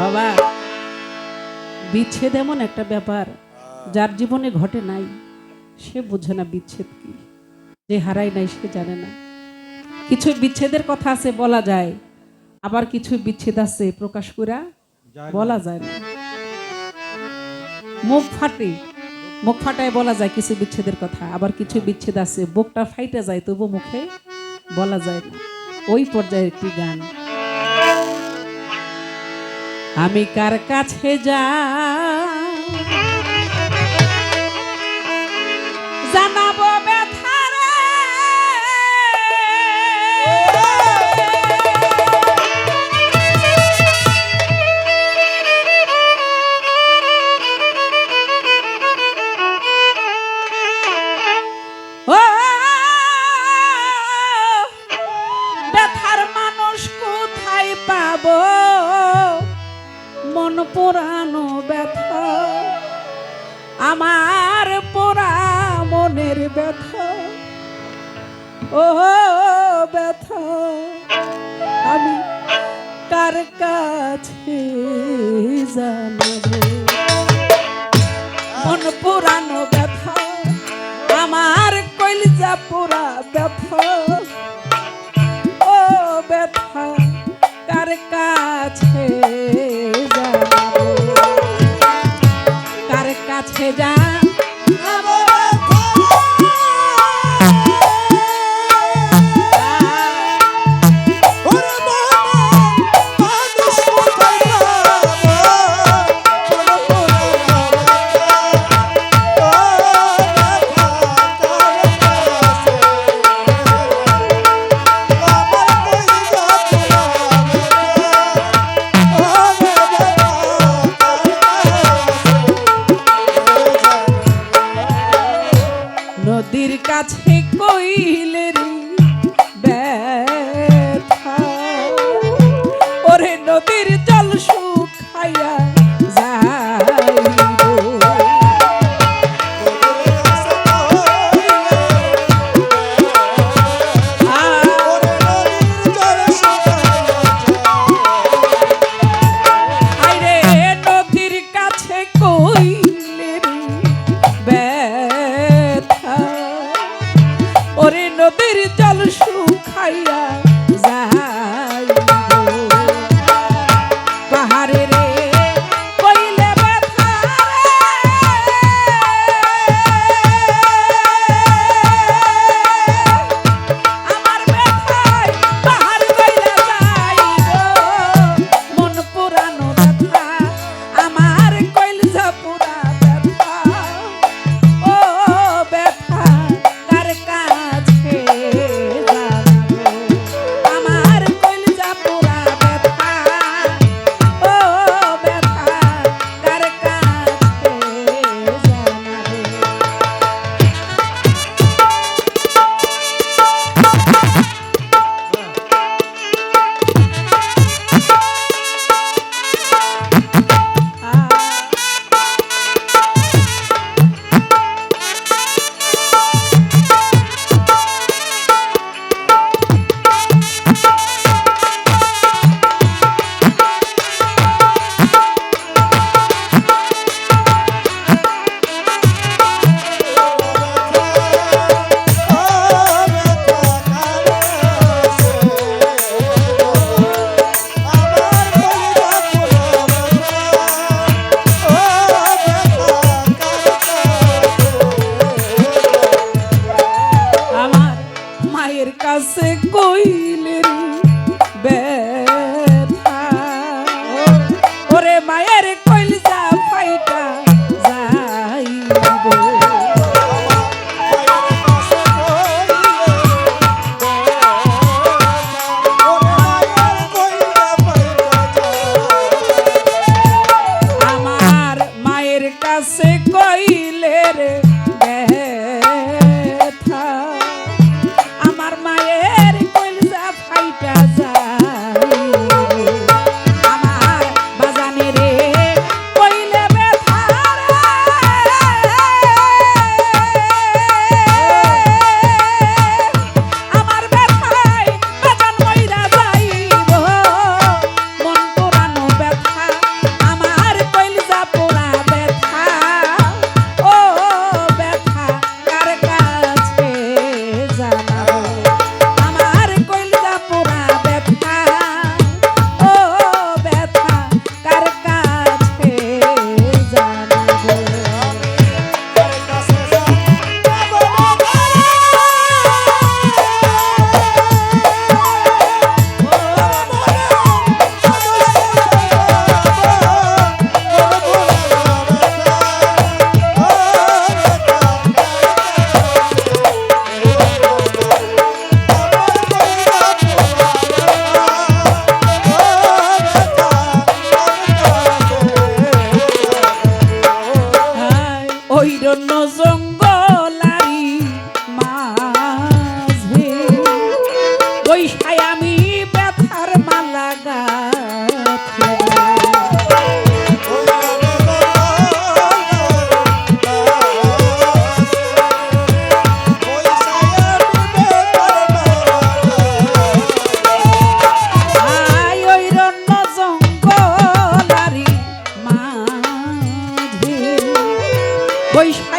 বাবা বিচ্ছেদ এমন একটা ব্যাপার যার জীবনে ঘটে নাই। সে বোঝে না বিচ্ছেদ কি যে হারাই নাই সে জানে না। কিছু বিচ্ছেদের কথা আছে বলা যায় আবার কিছু বিচ্ছেদ আছে প্রকাশ করা বলা যায় না। মুখ ফাটে মুখ ফাটায় বলা যায় কিছু বিচ্ছেদের কথা আবার কিছু বিচ্ছেদ আছে বুকটা ফাইটে যায় তবু মুখে বলা যায় না। ওই পর্যায়ের একটি গান। আমি কার কাছে যা জানাব ব্যথারে মানুষ কোথায় পাবো? পোড়ানো ব্যথা, আমার পোড়া মনের ব্যথা। ও ব্যথা, আমি কার কাছে মন পুরানো ব্যথা, আমার কইলজা পুরা ব্যথা। ও ব্যথা, কার কাছে কাছে যা Espíritu. আছে কইলের Pois